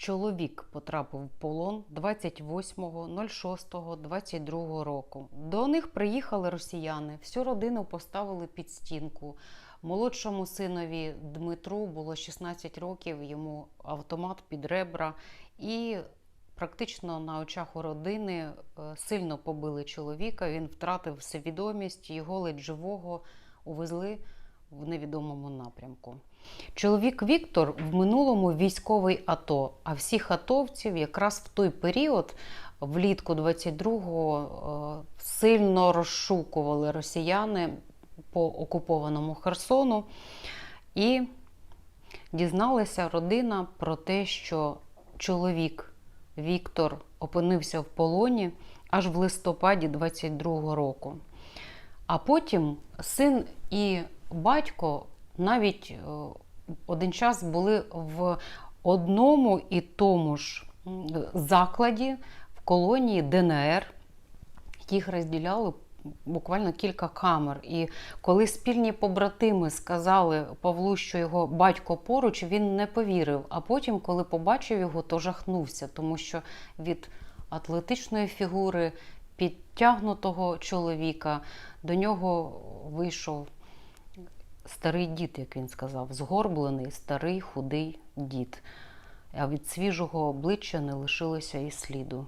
Чоловік потрапив в полон 28.06.22 року. До них приїхали росіяни. Всю родину поставили під стінку. Молодшому синові Дмитру було 16 років, йому автомат під ребра. І практично на очах у родини е, сильно побили чоловіка. Він втратив свідомість, його ледь живого увезли в невідомому напрямку. Чоловік Віктор в минулому військовий АТО, а всіх атовців якраз в той період, влітку 22-го, е, сильно розшукували росіяни по окупованому Херсону. І дізналася родина про те, що чоловік Віктор опинився в полоні аж в листопаді 22-го року. А потім син і батько навіть е, один час були в одному і тому ж закладі в колонії ДНР. Їх розділяли буквально кілька камер. І коли спільні побратими сказали Павлу, що його батько поруч, він не повірив. А потім, коли побачив його, то жахнувся, тому що від атлетичної фігури, підтягнутого чоловіка, до нього вийшов старий дід, як він сказав, згорблений, старий худий дід. А від свіжого обличчя не лишилося і сліду.